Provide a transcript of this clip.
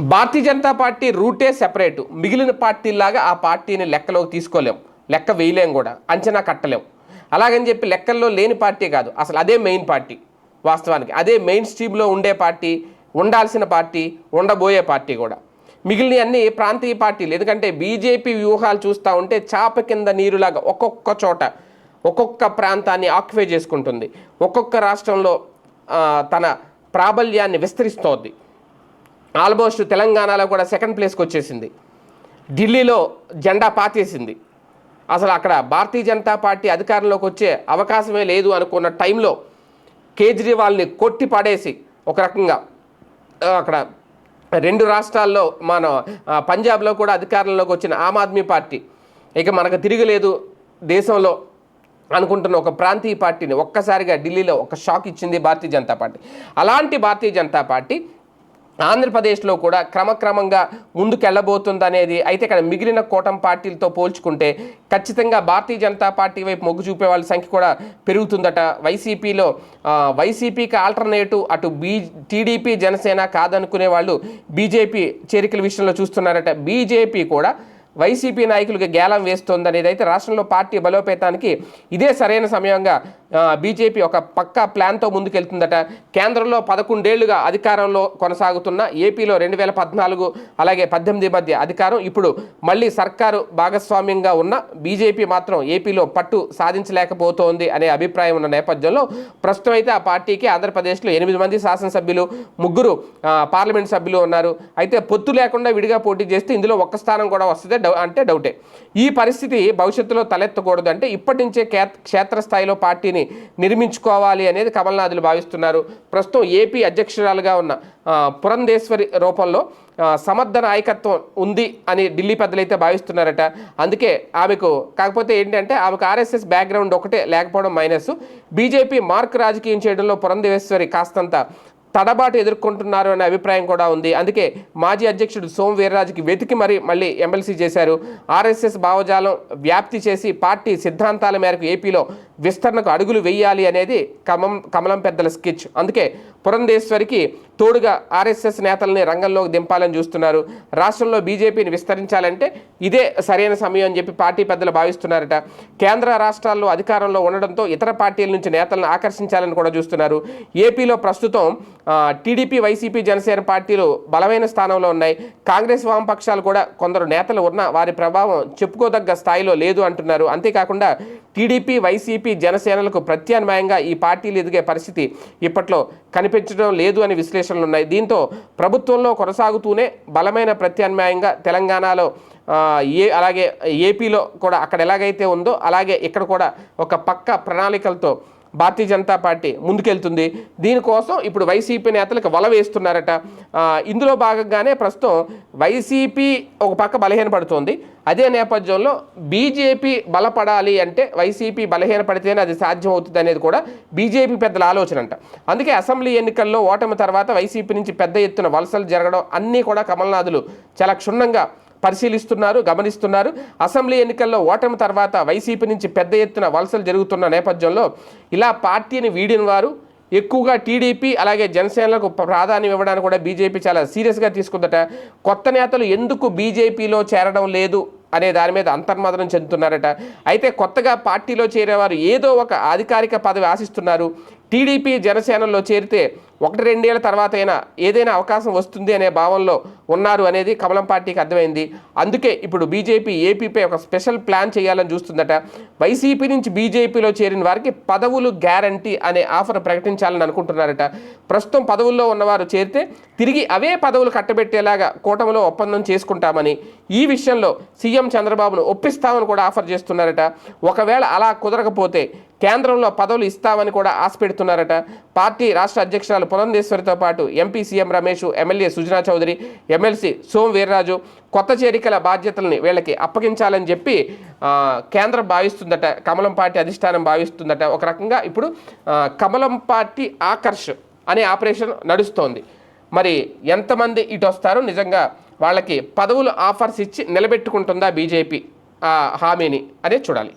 భారతీయ Janata Party రూటే separate. మిగిలిన పార్టీలాగా ఆ పార్టీని లెక్కలోకి తీసుకోలేం. లెక్క వేయలేం కూడా. అంచనా కట్టలేం. అలాగని చెప్పి లెక్కల్లో లేని పార్టీ కాదు. అసలు అదే మెయిన్ పార్టీ వాస్తవానికి. అదే మెయిన్ స్ట్రీమ్లో ఉండే పార్టీ ఉండాల్సిన పార్టీ ఉండబోయే పార్టీ కూడా. మిగిలిన అన్ని ప్రాంతీయ పార్టీలు. ఎందుకంటే బీజేపీ వ్యూహాలు చూస్తూ ఉంటే చాప కింద నీరులాగా ఒక్కొక్క చోట ఒక్కొక్క ప్రాంతాన్ని ఆక్యుపై చేసుకుంటుంది. ఒక్కొక్క రాష్ట్రంలో తన ప్రాబల్యాన్ని విస్తరిస్తోంది. ఆల్మోస్ట్ తెలంగాణలో కూడా సెకండ్ ప్లేస్కి వచ్చేసింది. ఢిల్లీలో జెండా పాతేసింది. అసలు అక్కడ భారతీయ జనతా పార్టీ అధికారంలోకి వచ్చే అవకాశమే లేదు అనుకున్న టైంలో కేజ్రీవాల్ని కొట్టి పడేసి ఒక రకంగా అక్కడ రెండు రాష్ట్రాల్లో మన పంజాబ్లో కూడా అధికారంలోకి వచ్చిన ఆమ్ ఆద్మీ పార్టీ. ఇక మనకు తిరగలేదు దేశంలో అనుకుంటున్న ఒక ప్రాంతీయ పార్టీని ఒక్కసారిగా ఢిల్లీలో ఒక షాక్ ఇచ్చింది భారతీయ జనతా పార్టీ. అలాంటి భారతీయ జనతా పార్టీ ఆంధ్రప్రదేశ్లో కూడా క్రమక్రమంగా ముందుకెళ్ళబోతుందనేది అయితే ఇక్కడ మిగిలిన కూటమి పార్టీలతో పోల్చుకుంటే ఖచ్చితంగా భారతీయ జనతా పార్టీ వైపు మొగ్గు చూపే వాళ్ళ సంఖ్య కూడా పెరుగుతుందట. వైసీపీలో వైసీపీకి ఆల్టర్నేటివ్ అటు బీ టీడీపీ జనసేన కాదనుకునే వాళ్ళు బీజేపీ చేరికల విషయంలో చూస్తున్నారట. బీజేపీ కూడా వైసీపీ నాయకులకు గేలం వేస్తోందనేది అయితే రాష్ట్రంలో పార్టీ బలోపేతానికి ఇదే సరైన సమయంగా బీజేపీ ఒక పక్కా ప్లాన్తో ముందుకెళ్తుందట. కేంద్రంలో పదకొండేళ్ళుగా అధికారంలో కొనసాగుతున్న ఏపీలో రెండు వేల పద్నాలుగు అలాగే పద్దెనిమిది మధ్య అధికారం. ఇప్పుడు మళ్ళీ సర్కారు భాగస్వామ్యంగా ఉన్న బీజేపీ మాత్రం ఏపీలో పట్టు సాధించలేకపోతోంది అనే అభిప్రాయం ఉన్న నేపథ్యంలో ప్రస్తుతం అయితే ఆ పార్టీకి ఆంధ్రప్రదేశ్లో ఎనిమిది మంది శాసనసభ్యులు ముగ్గురు పార్లమెంట్ సభ్యులు ఉన్నారు. అయితే పొత్తు లేకుండా విడిగా పోటీ చేస్తే ఇందులో ఒక్క స్థానం కూడా వస్తుంది. డౌ అంటే డౌటే. ఈ పరిస్థితి భవిష్యత్తులో తలెత్తకూడదు అంటే ఇప్పటి నుంచే క్షేత్రస్థాయిలో పార్టీని నిర్మించుకోవాలి అనేది కమల్నాథులు భావిస్తున్నారు. ప్రస్తుతం ఏపీ అధ్యక్షురాలుగా ఉన్న పురంధేశ్వరి రూపంలో సమర్థ నాయకత్వం ఉంది అని ఢిల్లీ పెద్దలైతే భావిస్తున్నారట. అందుకే ఆమెకు కాకపోతే ఏంటంటే ఆమెకు ఆర్ఎస్ఎస్ బ్యాక్గ్రౌండ్ ఒకటే లేకపోవడం మైనస్. బీజేపీ మార్క్ రాజకీయం చేయడంలో పురంధేశ్వరి కాస్తంత తడబాటు ఎదుర్కొంటున్నారు అనే అభిప్రాయం కూడా ఉంది. అందుకే మాజీ అధ్యక్షుడు సోము వీర్రాజుకి వెతికి మరి మళ్ళీ ఎమ్మెల్సీ చేశారు. ఆర్ఎస్ఎస్ భావజాలం వ్యాప్తి చేసి పార్టీ సిద్ధాంతాల మేరకు ఏపీలో విస్తరణకు అడుగులు వేయాలి అనేది కమం కమలం పెద్దల స్కెచ్. అందుకే పురంధేశ్వరికి తోడుగా ఆర్ఎస్ఎస్ నేతల్ని రంగంలోకి దింపాలని చూస్తున్నారు. రాష్ట్రంలో బీజేపీని విస్తరించాలంటే ఇదే సరైన సమయం అని చెప్పి పార్టీ పెద్దలు భావిస్తున్నారట. కేంద్ర రాష్ట్రాల్లో అధికారంలో ఉండడంతో ఇతర పార్టీల నుంచి నేతలను ఆకర్షించాలని కూడా చూస్తున్నారు. ఏపీలో ప్రస్తుతం టీడీపీ వైసీపీ జనసేన పార్టీలు బలమైన స్థానంలో ఉన్నాయి. కాంగ్రెస్ వామపక్షాలు కూడా కొందరు నేతలు ఉన్న వారి ప్రభావం చెప్పుకోదగ్గ స్థాయిలో లేదు అంటున్నారు. అంతేకాకుండా టీడీపీ వైసీపీ జనసేనలకు ప్రత్యామ్నాయంగా ఈ పార్టీలు ఎదిగే పరిస్థితి ఇప్పట్లో కనిపించడం లేదు అని విశ్లేషణలు ఉన్నాయి. దీంతో ప్రభుత్వంలో కొనసాగుతూనే బలమైన ప్రత్యామ్నాయంగా తెలంగాణలో ఏ అలాగే ఏపీలో కూడా అక్కడ ఎలాగైతే ఉందో అలాగే ఇక్కడ కూడా ఒక పక్క ప్రణాళికలతో భారతీయ జనతా పార్టీ ముందుకెళ్తుంది. దీనికోసం ఇప్పుడు వైసీపీ నేతలకు వల వేస్తున్నారట. ఇందులో భాగంగానే ప్రస్తుతం వైసీపీ ఒక పక్క బలహీనపడుతోంది అదే నేపథ్యంలో బీజేపీ బలపడాలి అంటే వైసీపీ బలహీనపడితేనే అది సాధ్యం అవుతుంది అనేది కూడా బీజేపీ పెద్దల ఆలోచన అంట. అందుకే అసెంబ్లీ ఎన్నికల్లో ఓటమి తర్వాత వైసీపీ నుంచి పెద్ద ఎత్తున వలసలు జరగడం అన్నీ కూడా కమల్నాథులు చాలా క్షుణ్ణంగా పరిశీలిస్తున్నారు గమనిస్తున్నారు. అసెంబ్లీ ఎన్నికల్లో ఓటమి తర్వాత వైసీపీ నుంచి పెద్ద ఎత్తున వలసలు జరుగుతున్న నేపథ్యంలో ఇలా పార్టీని వీడిన వారు ఎక్కువగా టీడీపీ అలాగే జనసేనలకు ప్రాధాన్యం ఇవ్వడానికి కూడా బీజేపీ చాలా సీరియస్గా తీసుకుందట. కొత్త నేతలు ఎందుకు బీజేపీలో చేరడం లేదు అనే దాని మీద అంతర్మదనం చెందుతున్నారట. అయితే కొత్తగా పార్టీలో చేరేవారు ఏదో ఒక అధికారిక పదవి ఆశిస్తున్నారు. టీడీపీ జనసేనలో చేరితే ఒకటి రెండేళ్ళ తర్వాత అయినా ఏదైనా అవకాశం వస్తుంది అనే భావంలో ఉన్నారు అనేది కమలం పార్టీకి అర్థమైంది. అందుకే ఇప్పుడు బీజేపీ ఏపీపై ఒక స్పెషల్ ప్లాన్ చేయాలని చూస్తుందట. వైసీపీ నుంచి బీజేపీలో చేరిన వారికి పదవులు గ్యారంటీ అనే ఆఫర్ ప్రకటించాలని అనుకుంటున్నారట. ప్రస్తుతం పదవుల్లో ఉన్నవారు చేరితే తిరిగి అవే పదవులు కట్టబెట్టేలాగా కూటమిలో ఒప్పందం చేసుకుంటామని ఈ విషయంలో సీఎం చంద్రబాబును ఒప్పిస్తామని కూడా ఆఫర్ చేస్తున్నారట. ఒకవేళ అలా కుదరకపోతే కేంద్రంలో పదవులు ఇస్తామని కూడా ఆశ చేస్తున్నారట పార్టీ రాష్ట్ర అధ్యక్షురాలు పురంధేశ్వరితో పాటు MP CM Ramesh MLA Sujana Chowdary MLC Som Veerraju కొత్త చేరికల బాధ్యతల్ని వీళ్ళకి అప్పగించాలని చెప్పి కేంద్రం భావిస్తుందట కమలం పార్టీ అధిష్టానం భావిస్తుందట. ఒక రకంగా ఇప్పుడు కమలం పార్టీ ఆకర్ష్ అనే ఆపరేషన్ నడుస్తోంది. మరి ఎంతమంది ఇటు వస్తారో? నిజంగా వాళ్ళకి పదవులు ఆఫర్స్ ఇచ్చి నిలబెట్టుకుంటుందా బీజేపీ హామీని? అనేది చూడాలి.